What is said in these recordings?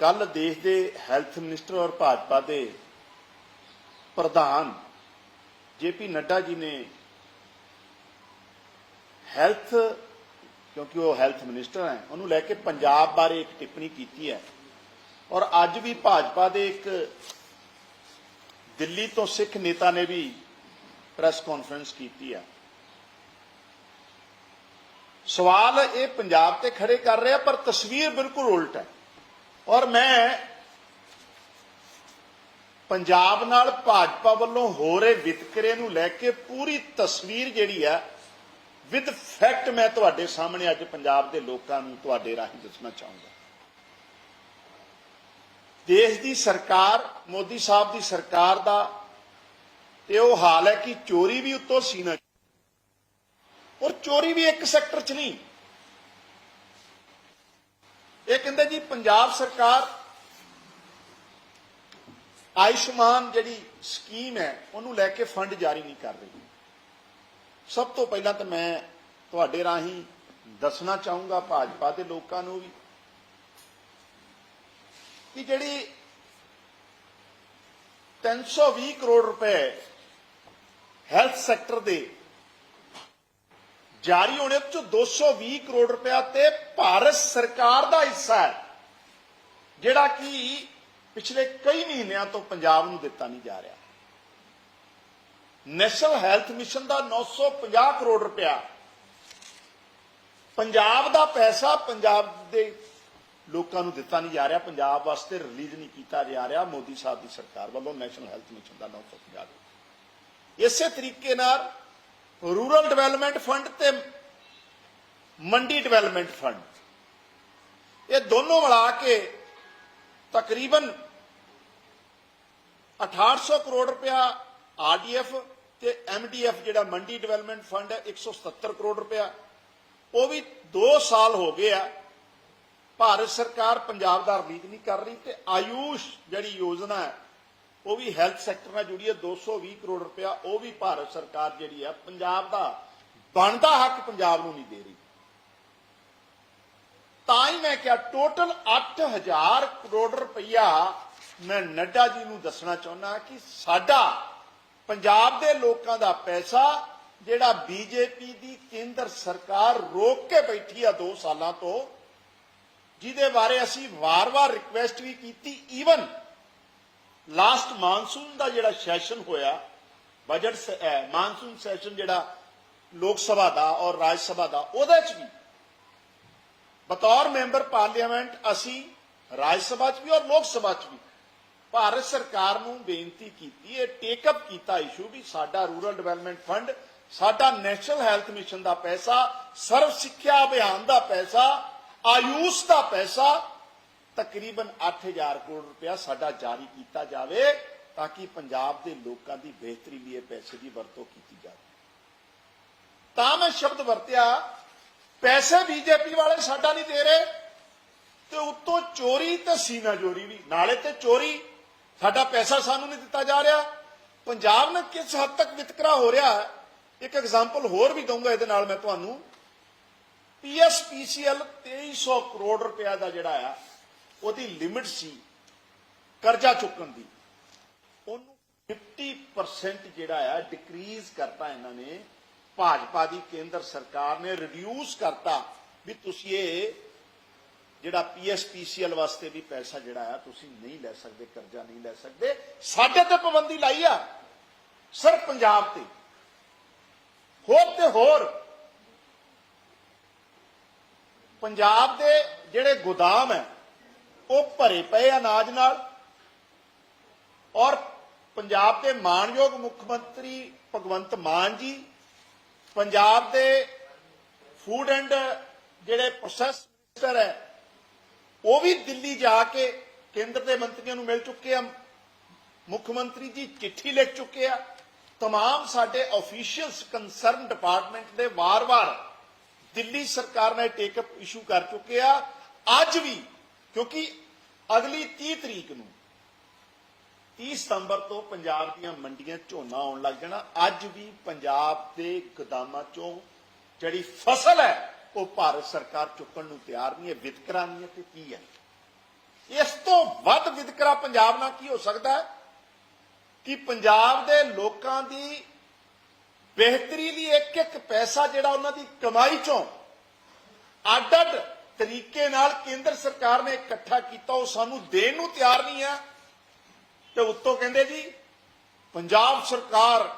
ਕੱਲ ਦੇਸ਼ ਦੇ ਹੈਲਥ ਮਿਨਿਸਟਰ ਔਰ ਭਾਜਪਾ ਦੇ ਪ੍ਰਧਾਨ ਜੇਪੀ ਨੱਡਾ ਜੀ ਨੇ ਹੈਲਥ, ਕਿਉਂਕਿ ਉਹ ਹੈਲਥ ਮਿਨਿਸਟਰ ਹੈ, ਉਹਨੂੰ ਲੈ ਕੇ ਪੰਜਾਬ ਬਾਰੇ ਇੱਕ ਟਿੱਪਣੀ ਕੀਤੀ ਹੈ। ਔਰ ਅੱਜ ਵੀ ਭਾਜਪਾ ਦੇ ਇੱਕ ਦਿੱਲੀ ਤੋਂ ਸਿੱਖ ਨੇਤਾ ਨੇ ਵੀ ਪ੍ਰੈਸ ਕਾਨਫਰੰਸ ਕੀਤੀ ਹੈ। ਸਵਾਲ ਇਹ ਪੰਜਾਬ ਤੇ ਖੜੇ ਕਰ ਰਿਹਾ, ਪਰ ਤਸਵੀਰ ਬਿਲਕੁਲ ਉਲਟ ਹੈ। ਔਰ ਮੈਂ ਪੰਜਾਬ ਨਾਲ ਭਾਜਪਾ ਵੱਲੋਂ ਹੋ ਰਹੇ ਵਿਤਕਰੇ ਨੂੰ ਲੈ ਕੇ ਪੂਰੀ ਤਸਵੀਰ ਜਿਹੜੀ ਹੈ ਵਿਦ ਫੈਕਟ ਮੈਂ ਤੁਹਾਡੇ ਸਾਹਮਣੇ ਅੱਜ ਪੰਜਾਬ ਦੇ ਲੋਕਾਂ ਨੂੰ ਤੁਹਾਡੇ ਰਾਹੀਂ ਦੱਸਣਾ ਚਾਹੂੰਗਾ। ਦੇਸ਼ ਦੀ ਸਰਕਾਰ, ਮੋਦੀ ਸਾਹਿਬ ਦੀ ਸਰਕਾਰ ਦਾ ਤੇ ਉਹ ਹਾਲ ਹੈ ਕਿ ਚੋਰੀ ਵੀ ਉੱਤੋਂ ਸੀਨਾ। ਔਰ ਚੋਰੀ ਵੀ ਇੱਕ ਸੈਕਟਰ 'ਚ ਨਹੀਂ ਇਹ ਕਹਿੰਦੇ ਜੀ, ਪੰਜਾਬ ਸਰਕਾਰ ਆਯੁਸ਼ਮਾਨ ਜਿਹੜੀ ਸਕੀਮ ਹੈ, ਉਹਨੂੰ ਲੈ ਕੇ ਫੰਡ ਜਾਰੀ ਨਹੀਂ ਕਰ ਰਹੀ। ਸਭ ਤੋਂ ਪਹਿਲਾਂ ਤਾਂ ਮੈਂ ਤੁਹਾਡੇ ਰਾਹੀਂ ਦੱਸਣਾ ਚਾਹੂੰਗਾ ਭਾਜਪਾ ਦੇ ਲੋਕਾਂ ਨੂੰ ਵੀ ਕਿ ਜਿਹੜੀ 320 ਕਰੋੜ ਰੁਪਏ ਹੈਲਥ ਸੈਕਟਰ ਦੇ ਜਾਰੀ ਹੋਣੇ ਚ 220 ਕਰੋੜ ਰੁਪਇਆ ਤੇ ਭਾਰਤ ਸਰਕਾਰ ਦਾ ਹਿੱਸਾ ਹੈ, ਜਿਹੜਾ ਕਿ ਪਿਛਲੇ ਕਈ ਮਹੀਨਿਆਂ ਤੋਂ ਪੰਜਾਬ ਨੂੰ ਦਿੱਤਾ ਨਹੀਂ ਜਾ ਰਿਹਾ। ਨੈਸ਼ਨਲ ਹੈਲਥ ਮਿਸ਼ਨ ਦਾ 950 ਕਰੋੜ ਰੁਪਇਆ। ਪੰਜਾਬ ਦਾ ਪੈਸਾ ਪੰਜਾਬ ਦੇ ਲੋਕਾਂ ਨੂੰ ਦਿੱਤਾ ਨਹੀਂ ਜਾ ਰਿਹਾ, ਪੰਜਾਬ ਵਾਸਤੇ ਰਿਲੀਜ਼ ਨਹੀਂ ਕੀਤਾ ਜਾ ਰਿਹਾ, ਮੋਦੀ ਸਾਹਿਬ ਦੀ ਸਰਕਾਰ ਵੱਲੋਂ ਨੈਸ਼ਨਲ ਹੈਲਥ ਮਿਸ਼ਨ ਦਾ 950 ਇਸੇ ਤਰੀਕੇ ਨਾਲ ਰੂਰਲ ਡਿਵੈਲਪਮੈਂਟ ਫੰਡ ਤੇ ਮੰਡੀ ਡਿਵੈਲਪਮੈਂਟ ਫੰਡ। ਇਹ ਦੋਨੋਂ ਮਿਲਾ ਕੇ ਤਕਰੀਬਨ 6800 ਕਰੋੜ ਰੁਪਇਆ ਆਰਡੀਐਫ ਤੇ ਐਮਡੀਐਫ ਜਿਹੜਾ ਮੰਡੀ ਡਿਵੈਲਪਮੈਂਟ ਫੰਡ ਹੈ 177 ਕਰੋੜ ਰੁਪਇਆ। ਉਹ ਵੀ 2 ਸਾਲ ਹੋ ਗਏ ਆ। ਭਾਰਤ ਸਰਕਾਰ ਪੰਜਾਬ ਦਾ ਰਿਲੀਜ਼ ਨਹੀਂ ਕਰ ਰਹੀ ਤੇ ਆਯੂਸ਼ ਜਿਹੜੀ ਯੋਜਨਾ ਹੈ ਉਹ ਵੀ ਹੈਲਥ ਸੈਕਟਰ ਨਾਲ ਜੁੜੀ ਹੈ 220 ਕਰੋੜ ਰੁਪਇਆ ਉਹ ਵੀ ਭਾਰਤ ਸਰਕਾਰ ਜਿਹੜੀ ਹੈ, ਪੰਜਾਬ ਦਾ ਬਣਦਾ ਹੱਕ ਪੰਜਾਬ ਨੂੰ ਨਹੀਂ ਦੇ ਰਹੀ। ਤਾਂ ਹੀ ਮੈਂ ਕਿਹਾ ਟੋਟਲ 8000 ਕਰੋੜ ਰੁਪਇਆ ਮੈਂ ਨੱਡਾ ਜੀ ਨੂੰ ਦੱਸਣਾ ਚਾਹੁੰਦਾ ਕਿ ਸਾਡਾ ਪੰਜਾਬ ਦੇ ਲੋਕਾਂ ਦਾ ਪੈਸਾ ਜਿਹੜਾ ਬੀਜੇਪੀ ਦੀ ਕੇਂਦਰ ਸਰਕਾਰ ਰੋਕ ਕੇ ਬੈਠੀ ਆ 2 ਸਾਲਾਂ ਤੋਂ, ਜਿਹਦੇ ਬਾਰੇ ਅਸੀਂ ਵਾਰ-ਵਾਰ ਰਿਕੁਐਸਟ ਵੀ ਕੀਤੀ ਈਵਨ ਲਾਸਟ ਮਾਨਸੂਨ ਦਾ ਜਿਹੜਾ ਸੈਸ਼ਨ ਹੋਇਆ ਬਜਟ ਮਾਨਸੂਨ ਸੈਸ਼ਨ ਜਿਹੜਾ ਲੋਕ ਸਭਾ ਦਾ ਔਰ ਰਾਜ ਸਭਾ ਦਾ, ਉਹਦੇ ਚ ਵੀ ਬਤੌਰ ਮੈਂਬਰ ਪਾਰਲੀਮੈਂਟ ਅਸੀਂ ਰਾਜ ਸਭਾ ਚ ਵੀ ਔਰ ਲੋਕ ਸਭਾ ਚ ਵੀ ਭਾਰਤ ਸਰਕਾਰ ਨੂੰ ਬੇਨਤੀ ਕੀਤੀ ਹੈ ਟੇਕ ਅਪ ਕੀਤਾ ਇਸ਼ੂ ਵੀ ਸਾਡਾ ਰੂਰਲ ਡਿਵੈਲਪਮੈਂਟ ਫੰਡ ਸਾਡਾ ਨੈਸ਼ਨਲ ਹੈਲਥ ਮਿਸ਼ਨ ਦਾ ਪੈਸਾ, ਸਰਵ ਸਿੱਖਿਆ ਅਭਿਆਨ ਦਾ ਪੈਸਾ, ਆਯੂਸ਼ ਦਾ ਪੈਸਾ ਤਕਰੀਬਨ 8000 ਕਰੋੜ ਰੁਪਇਆ ਸਾਡਾ ਜਾਰੀ ਕੀਤਾ ਜਾਵੇ ਤਾਂ ਕਿ ਪੰਜਾਬ ਦੇ ਲੋਕਾਂ ਦੀ ਬਿਹਤਰੀ ਲਈ ਪੈਸੇ ਦੀ ਵਰਤੋਂ ਕੀਤੀ ਜਾਵੇ। ਤਾਂ ਮੈਂ ਸ਼ਬਦ ਵਰਤਿਆ, ਪੈਸੇ ਬੀਜੇਪੀ ਵਾਲੇ ਸਾਡਾ ਨਹੀਂ ਦੇ ਰਹੇ ਤੇ ਉੱਤੋਂ ਚੋਰੀ ਤੇ ਸੀਨਾ ਚੋਰੀ ਵੀ, ਨਾਲੇ ਤੇ ਚੋਰੀ ਸਾਡਾ ਪੈਸਾ ਸਾਨੂੰ ਨਹੀਂ ਦਿੱਤਾ ਜਾ ਰਿਹਾ। ਪੰਜਾਬ ਨਾਲ ਕਿਸ ਹੱਦ ਤੱਕ ਵਿਤਕਰਾ ਹੋ ਰਿਹਾ ਹੈ ਇੱਕ ਐਗਜ਼ਾਮਪਲ ਹੋਰ ਵੀ ਦਊਂਗਾ ਇਹਦੇ ਨਾਲ ਮੈਂ ਤੁਹਾਨੂੰ। ਪੀਐਸਪੀਸੀਐਲ 2300 ਕਰੋੜ ਰੁਪਇਆ ਦਾ ਜਿਹੜਾ ਆ ਉਹਦੀ ਲਿਮਿਟ ਸੀ ਕਰਜ਼ਾ ਚੁੱਕਣ ਦੀ। ਉਹਨੂੰ 50% ਜਿਹੜਾ ਆ ਡਿਕਰੀਜ਼ ਕਰਤਾ ਇਹਨਾਂ ਨੇ। ਭਾਜਪਾ ਦੀ ਕੇਂਦਰ ਸਰਕਾਰ ਨੇ ਰਿਡਿਊਸ ਕਰਤਾ ਵੀ ਤੁਸੀਂ ਇਹ ਜਿਹੜਾ ਪੀਐਸਪੀਸੀਐਲ ਵਾਸਤੇ ਵੀ ਪੈਸਾ ਜਿਹੜਾ ਆ ਤੁਸੀਂ ਨਹੀਂ ਲੈ ਸਕਦੇ, ਕਰਜ਼ਾ ਨਹੀਂ ਲੈ ਸਕਦੇ। ਸਾਡੇ ਤੇ ਪਾਬੰਦੀ ਲਾਈ ਆ, ਸਿਰਫ ਪੰਜਾਬ ਤੇ। ਹੋਰ ਤੇ ਹੋਰ। ਪੰਜਾਬ ਦੇ ਜਿਹੜੇ ਗੋਦਾਮ ਹੈ ਉਹ ਭਰੇ ਪਏ ਅਨਾਜ ਨਾਲ ਔਰ ਪੰਜਾਬ ਦੇ ਮਾਨਯੋਗ ਮੁੱਖ ਮੰਤਰੀ ਭਗਵੰਤ ਮਾਨ ਜੀ ਪੰਜਾਬ ਦੇ ਫੂਡ ਐਂਡ ਜਿਹੜੇ ਪ੍ਰੋਸੈਸ ਮਿਨਿਸਟਰ ਹੈ ਉਹ ਵੀ ਦਿੱਲੀ ਜਾ ਕੇ ਕੇਂਦਰ ਦੇ ਮੰਤਰੀਆਂ ਨੂੰ ਮਿਲ ਚੁੱਕੇ ਆ ਮੁੱਖ ਮੰਤਰੀ ਜੀ ਚਿੱਠੀ ਲਿਖ ਚੁੱਕੇ ਆ तमाम ਸਾਡੇ ਅਫੀਸ਼ੀਅਲਸ ਕੰਸਰਨ ਡਿਪਾਰਟਮੈਂਟ ਦੇ ਵਾਰ-ਵਾਰ ਦਿੱਲੀ ਸਰਕਾਰ ਨੇ ਟੇਕ ਅਪ ਇਸ਼ੂ ਕਰ ਚੁੱਕੇ ਆ ਅੱਜ ਵੀ ਕਿਉਂਕਿ ਅਗਲੀ 30 ਤਰੀਕ ਨੂੰ 30 ਸਤੰਬਰ ਤੋਂ ਪੰਜਾਬ ਦੀਆਂ ਮੰਡੀਆਂ ਝੋਨਾ ਆਉਣ ਲੱਗ ਜਾਣਾ। ਅੱਜ ਵੀ ਪੰਜਾਬ ਦੇ ਗੋਦਾਮਾਂ ਚੋਂ ਜਿਹੜੀ ਫਸਲ ਹੈ, ਉਹ ਭਾਰਤ ਸਰਕਾਰ ਚੁੱਕਣ ਨੂੰ ਤਿਆਰ ਨਹੀਂ ਹੈ, ਵਿਤਕਰਾ ਨਹੀਂ ਹੈ, ਤੇ ਕੀ ਹੈ? ਇਸ ਤੋਂ ਵੱਧ ਵਿਤਕਰਾ ਪੰਜਾਬ ਨਾਲ ਕੀ ਹੋ ਸਕਦਾ ਹੈ? ਕਿ ਪੰਜਾਬ ਦੇ ਲੋਕਾਂ ਦੀ ਬਿਹਤਰੀ ਲਈ ਇੱਕ ਇੱਕ ਪੈਸਾ ਜਿਹੜਾ ਉਹਨਾਂ ਦੀ ਕਮਾਈ ਚੋਂ ਅੱਡ-ਅੱਡ ਤਰੀਕੇ ਨਾਲ ਕੇਂਦਰ ਸਰਕਾਰ ਨੇ ਇਕੱਠਾ ਕੀਤਾ, ਉਹ ਸਾਨੂੰ ਦੇਣ ਨੂੰ ਤਿਆਰ ਨਹੀਂ ਹੈ ਤੇ ਉੱਤੋਂ ਕਹਿੰਦੇ ਜੀ, ਪੰਜਾਬ ਸਰਕਾਰ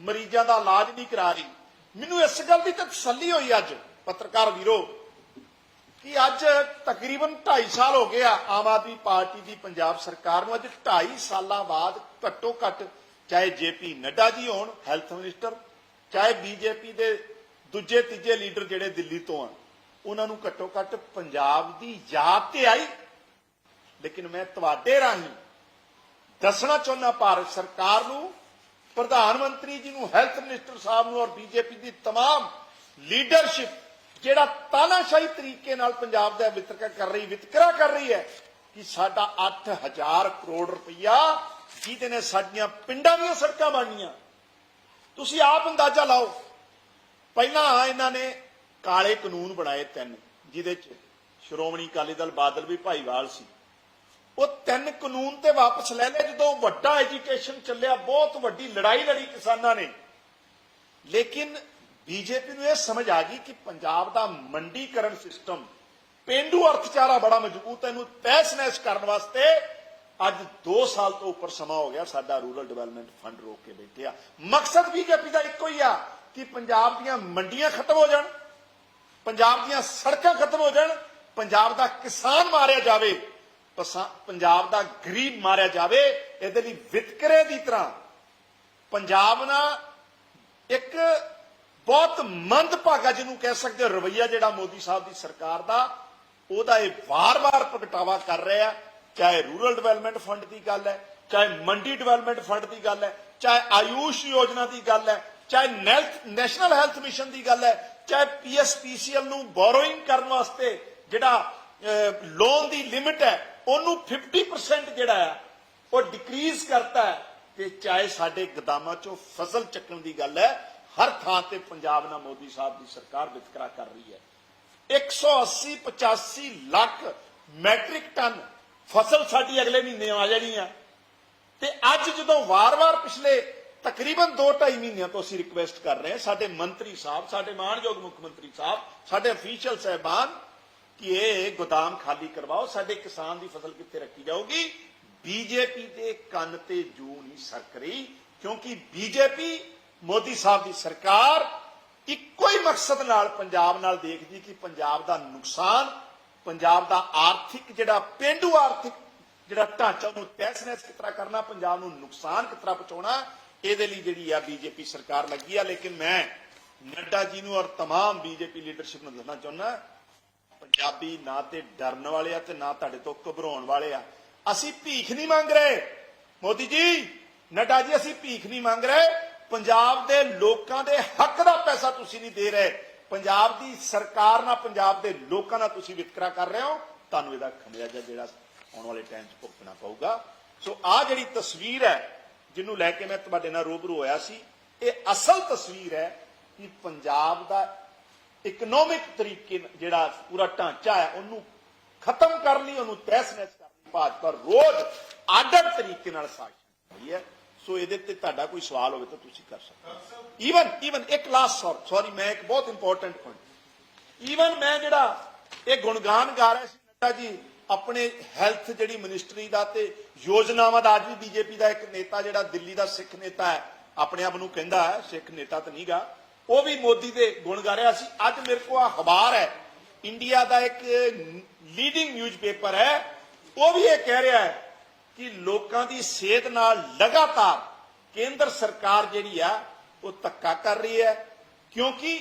ਮਰੀਜ਼ਾਂ ਦਾ ਇਲਾਜ ਨਹੀਂ ਕਰਾ ਰਹੀ। ਮੈਨੂੰ ਇਸ ਗੱਲ ਦੀ ਤਾਂ ਤਸੱਲੀ ਹੋਈ ਅੱਜ, ਪੱਤਰਕਾਰ ਵੀਰੋ, ਕਿ ਅੱਜ ਤਕਰੀਬਨ 2.5 ਸਾਲ ਹੋ ਗਏ ਆ, ਆਮ ਆਦਮੀ ਪਾਰਟੀ ਦੀ ਪੰਜਾਬ ਸਰਕਾਰ ਨੂੰ। ਅੱਜ 2.5 ਸਾਲਾਂ ਬਾਅਦ ਘੱਟੋ ਘੱਟ, ਚਾਹੇ ਜੇਪੀ ਨੱਡਾ ਜੀ ਹੋਣ, ਹੈਲਥ ਮਿਨਿਸਟਰ, ਚਾਹੇ ਬੀਜੇਪੀ ਦੇ ਦੂਜੇ ਤੀਜੇ ਲੀਡਰ ਜਿਹੜੇ ਦਿੱਲੀ ਤੋਂ ਆ ਉਹਨਾਂ ਨੂੰ ਘੱਟੋ ਘੱਟ ਪੰਜਾਬ ਦੀ ਯਾਦ ਤੇ ਆਈ ਲੇਕਿਨ ਮੈਂ ਤੁਹਾਡੇ ਰਾਹੀਂ ਦੱਸਣਾ ਚਾਹੁੰਦਾ ਭਾਰਤ ਸਰਕਾਰ ਨੂੰ ਪ੍ਰਧਾਨ ਮੰਤਰੀ ਜੀ ਨੂੰ ਹੈਲਥ ਮਿਨਿਸਟਰ ਸਾਹਿਬ ਨੂੰ ਔਰ ਬੀਜੇਪੀ ਦੀ तमाम ਲੀਡਰਸ਼ਿਪ ਜਿਹੜਾ ਤਾਨਾਸ਼ਾਹੀ ਤਰੀਕੇ ਨਾਲ ਪੰਜਾਬ ਦਾ ਵਿਤਕਰਾ ਕਰ ਰਹੀ ਵਿਤਕਰਾ ਕਰ ਰਹੀ ਹੈ ਕਿ ਸਾਡਾ 8000 ਕਰੋੜ ਰੁਪਈਆ ਜਿਹਦੇ ਨੇ ਸਾਡੀਆਂ ਪਿੰਡਾਂ ਦੀਆਂ ਸੜਕਾਂ ਬਣਨੀਆਂ ਤੁਸੀਂ ਆਪ ਅੰਦਾਜ਼ਾ ਲਾਓ ਪਹਿਲਾਂ ਇਹਨਾਂ ਨੇ ਕਾਲੇ ਕਾਨੂੰਨ ਬਣਾਏ ਤਿੰਨ, ਜਿਹਦੇ ਚ ਸ਼੍ਰੋਮਣੀ ਅਕਾਲੀ ਦਲ ਬਾਦਲ ਵੀ ਭਾਈਵਾਲ ਸੀ। ਉਹ ਤਿੰਨ ਕਾਨੂੰਨ ਤੇ ਵਾਪਸ ਲੈ ਲਏ, ਜਦੋਂ ਵੱਡਾ ਐਜੀਟੇਸ਼ਨ ਚੱਲਿਆ, ਬਹੁਤ ਵੱਡੀ ਲੜਾਈ ਲੜੀ ਕਿਸਾਨਾਂ ਨੇ। ਲੇਕਿਨ ਬੀਜੇਪੀ ਨੂੰ ਇਹ ਸਮਝ ਆ ਗਈ ਕਿ ਪੰਜਾਬ ਦਾ ਮੰਡੀਕਰਨ ਸਿਸਟਮ ਪੇਂਡੂ ਅਰਥਚਾਰਾ ਬੜਾ ਮਜ਼ਬੂਤ ਹੈ, ਇਹਨੂੰ ਤਹਿਸ-ਨਹਿਸ ਕਰਨ ਵਾਸਤੇ ਅੱਜ 2 ਸਾਲ ਤੋਂ ਉੱਪਰ ਸਮਾਂ ਹੋ ਗਿਆ, ਸਾਡਾ ਰੂਰਲ ਡਿਵੈਲਪਮੈਂਟ ਫੰਡ ਰੋਕ ਕੇ ਬੈਠਿਆ ਮਕਸਦ ਬੀਜੇਪੀ ਦਾ ਇੱਕੋ ਹੀ ਆ ਕਿ ਪੰਜਾਬ ਦੀਆਂ ਮੰਡੀਆਂ ਖਤਮ ਹੋ ਜਾਣ। ਪੰਜਾਬ ਦੀਆਂ ਸੜਕਾਂ ਖਤਮ ਹੋ ਜਾਣ, ਪੰਜਾਬ ਦਾ ਕਿਸਾਨ ਮਾਰਿਆ ਜਾਵੇ ਪੰਜਾਬ ਦਾ ਗਰੀਬ ਮਾਰਿਆ ਜਾਵੇ, ਇਹਦੇ ਲਈ ਵਿਤਕਰੇ ਦੀ ਤਰ੍ਹਾਂ ਪੰਜਾਬ ਨਾਲ ਇੱਕ ਬਹੁਤ ਮੰਦਭਾਗਾ ਜਿਹਨੂੰ ਕਹਿ ਸਕਦੇ ਹੋ, ਰਵਈਆ ਜਿਹੜਾ ਮੋਦੀ ਸਾਹਿਬ ਦੀ ਸਰਕਾਰ ਦਾ, ਉਹਦਾ ਇਹ ਵਾਰ-ਵਾਰ ਪ੍ਰਗਟਾਵਾ ਕਰ ਰਿਹਾ ਚਾਹੇ ਰੂਰਲ ਡਿਵੈਲਪਮੈਂਟ ਫੰਡ ਦੀ ਗੱਲ ਹੈ, ਚਾਹੇ ਮੰਡੀ ਡਿਵੈਲਪਮੈਂਟ ਫੰਡ ਦੀ ਗੱਲ ਹੈ, ਚਾਹੇ ਆਯੂਸ਼ ਯੋਜਨਾ ਦੀ ਗੱਲ ਹੈ, ਚਾਹੇ ਨੈਸ਼ਨਲ ਹੈਲਥ ਮਿਸ਼ਨ ਦੀ ਗੱਲ ਹੈ ਚਾਹੇ ਪੀਐਸਪੀਸੀਐਲ ਨੂੰ ਬੋਰੋਇੰਗ ਕਰਨ ਵਾਸਤੇ ਜਿਹੜਾ ਲੋਨ ਦੀ ਲਿਮਿਟ ਹੈ, ਉਹਨੂੰ 50% ਜਿਹੜਾ ਹੈ, ਉਹ ਡਿਕਰੀਜ਼ ਕਰਤਾ ਹੈ। ਤੇ ਚਾਹੇ ਸਾਡੇ ਗਦਾਮਾਂ ਚੋਂ ਫਸਲ ਚੱਕਣ ਦੀ ਗੱਲ ਹੈ, ਹਰ ਥਾਂ ਤੇ ਪੰਜਾਬ ਨਾਲ ਮੋਦੀ ਸਾਹਿਬ ਦੀ ਸਰਕਾਰ ਵਿਤਕਰਾ ਕਰ ਰਹੀ ਹੈ। 180 85 ਲੱਖ ਮੈਟ੍ਰਿਕ ਟਨ ਫਸਲ ਸਾਡੀ ਅਗਲੇ ਮਹੀਨੇ ਆ ਜਾਣੀ ਆ ਤੇ ਅੱਜ ਜਦੋਂ ਵਾਰ-ਵਾਰ ਪਿਛਲੇ ਤਕਰੀਬਨ 2-2.5 ਮਹੀਨਿਆਂ ਤੋਂ ਅਸੀਂ ਰਿਕੁਐਸਟ ਕਰ ਰਹੇ ਹਾਂ, ਸਾਡੇ ਮੰਤਰੀ ਸਾਹਿਬ, ਸਾਡੇ ਮਾਨਯੋਗ ਮੁੱਖ ਮੰਤਰੀ ਸਾਹਿਬ, ਸਾਡੇ ਅਫੀਸ਼ੀਅਲ ਸਹਿਬਾਨ ਕਿ ਇਹ ਗੋਦਾਮ ਖਾਲੀ ਕਰਵਾਓ, ਸਾਡੇ ਕਿਸਾਨ ਦੀ ਫਸਲ ਕਿੱਥੇ ਰੱਖੀ ਜਾਊਗੀ? ਬੀਜੇਪੀ ਦੇ ਕੰਨ ਤੇ ਜੂ ਨਹੀਂ ਸਰਕ ਰਹੀ, ਕਿਉਂਕਿ ਬੀਜੇਪੀ ਮੋਦੀ ਸਾਹਿਬ ਦੀ ਸਰਕਾਰ ਇੱਕੋ ਹੀ ਮਕਸਦ ਨਾਲ ਪੰਜਾਬ ਨਾਲ ਦੇਖਦੀ ਕਿ ਪੰਜਾਬ ਦਾ ਨੁਕਸਾਨ, ਪੰਜਾਬ ਦਾ ਆਰਥਿਕ ਜਿਹੜਾ ਪੇਂਡੂ ਆਰਥਿਕ ਜਿਹੜਾ ਢਾਂਚਾ ਉਹਨੂੰ ਤਹਿਸ-ਨਹਿਸ ਕਿਸ ਤਰ੍ਹਾਂ ਕਰਨਾ, ਪੰਜਾਬ ਨੂੰ ਨੁਕਸਾਨ ਕਿਸ ਤਰ੍ਹਾਂ ਪਹੁੰਚਾਉਣਾ ਇਹਦੇ ਲਈ ਜਿਹੜੀ ਆ ਬੀਜੇਪੀ ਸਰਕਾਰ ਲੱਗੀ ਆ ਲੇਕਿਨ ਮੈਂ ਨੱਡਾ ਜੀ ਨੂੰ ਔਰ तमाम ਬੀਜੇਪੀ ਲੀਡਰਸ਼ਿਪ ਨੂੰ ਦੱਸਣਾ ਚਾਹੁੰਦਾ ਪੰਜਾਬੀ ਨਾ ਤੇ ਡਰਨ ਵਾਲੇ ਆ ਤੇ ਨਾ ਤੁਹਾਡੇ ਤੋਂ ਘਬਰਾਉਣ ਵਾਲੇ ਆ ਅਸੀਂ ਭੀਖ ਨਹੀਂ ਮੰਗ ਰਹੇ ਮੋਦੀ ਜੀ ਨੱਡਾ ਜੀ ਅਸੀਂ ਭੀਖ ਨਹੀਂ ਮੰਗ ਰਹੇ ਪੰਜਾਬ ਦੇ ਲੋਕਾਂ ਦੇ ਹੱਕ ਦਾ ਪੈਸਾ ਤੁਸੀਂ ਨਹੀਂ ਦੇ ਰਹੇ ਪੰਜਾਬ ਦੀ ਸਰਕਾਰ ਨਾਲ ਪੰਜਾਬ ਦੇ ਲੋਕਾਂ ਨਾਲ ਤੁਸੀਂ ਵਿਤਕਰਾ ਕਰ ਰਹੇ ਹੋ ਤੁਹਾਨੂੰ ਇਹਦਾ ਖਮਿਆਜਾ ਜਿਹੜਾ ਆਉਣ ਵਾਲੇ ਟਾਈਮ 'ਚ ਭੁਗਤਣਾ ਪਊਗਾ ਸੋ ਆ ਜਿਹੜੀ ਤਸਵੀਰ ਹੈ ਜਿਹਨੂੰ ਲੈ ਕੇ ਮੈਂ ਤੁਹਾਡੇ ਨਾਲ ਰੂਬਰੂ ਹੋਇਆ ਸੀ, ਇਹ ਅਸਲ ਤਸਵੀਰ ਹੈ ਕਿ ਪੰਜਾਬ ਦਾ ਇਕਨੋਮਿਕ ਤਰੀਕੇ ਜਿਹੜਾ ਪੂਰਾ ਢਾਂਚਾ ਹੈ, ਉਹਨੂੰ ਖਤਮ ਕਰ ਲਈ, ਉਹਨੂੰ ਤਹਿਸ-ਨਹਿਸ ਕਰ ਲਈ ਭਾਜਪਾ ਰੋਜ਼ ਆਡਰ ਤਰੀਕੇ ਨਾਲ ਸਾਜ਼ਿਸ਼ ਕਰ ਰਹੀ ਹੈ। ਸੋ ਇਹਦੇ ਤੇ ਤੁਹਾਡਾ ਕੋਈ ਸਵਾਲ ਹੋਵੇ ਤਾਂ ਤੁਸੀਂ ਕਰ ਸਕਦੇ ਹੋ। ਈਵਨ ਈਵਨ ਇੱਕ ਲਾਸਟ ਸੌਰੀ ਮੈਂ ਇੱਕ ਬਹੁਤ ਇੰਪੋਰਟੈਂਟ ਪੁਆਇੰਟ ਈਵਨ ਮੈਂ ਜਿਹੜਾ ਇਹ ਗੁਣਗਾਨ ਗਾ ਰਿਹਾ ਸੀ ਨੱਡਾ ਜੀ ਆਪਣੇ ਹੈਲਥ ਜਿਹੜੀ ਮਿਨਿਸਟਰੀ ਦਾ ਤੇ ਯੋਜਨਾਵਾਂ ਦਾ, ਅੱਜ ਵੀ ਬੀਜੇਪੀ ਦਾ ਇੱਕ ਨੇਤਾ ਜਿਹੜਾ ਦਿੱਲੀ ਦਾ ਸਿੱਖ ਨੇਤਾ ਹੈ, ਆਪਣੇ ਆਪ ਨੂੰ ਕਹਿੰਦਾ ਹੈ, ਸਿੱਖ ਨੇਤਾ ਤਾਂ ਨਹੀਂਗਾ, ਉਹ ਵੀ ਮੋਦੀ ਦੇ ਗੁਣ ਗਾ ਰਿਹਾ ਸੀ। ਅੱਜ ਮੇਰੇ ਕੋਲ ਆ ਅਖਬਾਰ ਹੈ ਇੰਡੀਆ ਦਾ ਇੱਕ ਲੀਡਿੰਗ ਨਿਊਜ਼ਪੇਪਰ ਹੈ, ਉਹ ਵੀ ਇਹ ਕਹਿ ਰਿਹਾ ਹੈ ਕਿ ਲੋਕਾਂ ਦੀ ਸਿਹਤ ਨਾਲ ਲਗਾਤਾਰ ਕੇਂਦਰ ਸਰਕਾਰ ਜਿਹੜੀ ਆ, ਉਹ ਧੱਕਾ ਕਰ ਰਹੀ ਹੈ, ਕਿਉਂਕਿ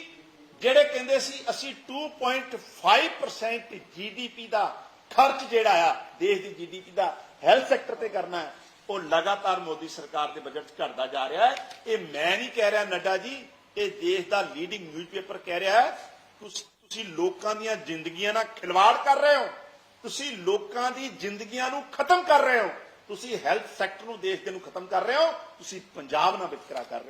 ਜਿਹੜੇ ਕਹਿੰਦੇ ਸੀ, ਅਸੀਂ 2.5% ਜੀਡੀਪੀ ਦਾ ਖਰਚ ਜਿਹੜਾ ਆ, ਦੇਸ਼ ਦੀ ਜੀਡੀਪੀ ਦਾ ਹੈਲਥ ਸੈਕਟਰ ਤੇ ਕਰਨਾ ਹੈ, ਉਹ ਲਗਾਤਾਰ ਮੋਦੀ ਸਰਕਾਰ ਦੇ ਬਜਟ 'ਚ ਘਟਦਾ ਜਾ ਰਿਹਾ ਹੈ। ਇਹ ਮੈਂ ਨਹੀਂ ਕਹਿ ਰਿਹਾ ਨੱਡਾ ਜੀ, ਇਹ ਦੇਸ਼ ਦਾ ਲੀਡਿੰਗ ਨਿਊਜ਼ਪੇਪਰ ਕਹਿ ਰਿਹਾ ਹੈ, ਤੁਸੀਂ ਤੁਸੀਂ ਲੋਕਾਂ ਦੀਆਂ ਜ਼ਿੰਦਗੀਆਂ ਨਾਲ ਖਿਲਵਾੜ ਕਰ ਰਹੇ ਹੋ। ਤੁਸੀਂ ਲੋਕਾਂ ਦੀ ਜ਼ਿੰਦਗੀਆਂ ਨੂੰ ਖਤਮ ਕਰ ਰਹੇ ਹੋ। ਤੁਸੀਂ ਹੈਲਥ ਸੈਕਟਰ ਨੂੰ ਦੇਸ਼ ਦੇ ਨੂੰ ਖਤਮ ਕਰ ਰਹੇ ਹੋ। ਤੁਸੀਂ ਪੰਜਾਬ ਨਾਲ ਵਿਤਕਰਾ ਕਰ ਰਹੇ ਹੋ।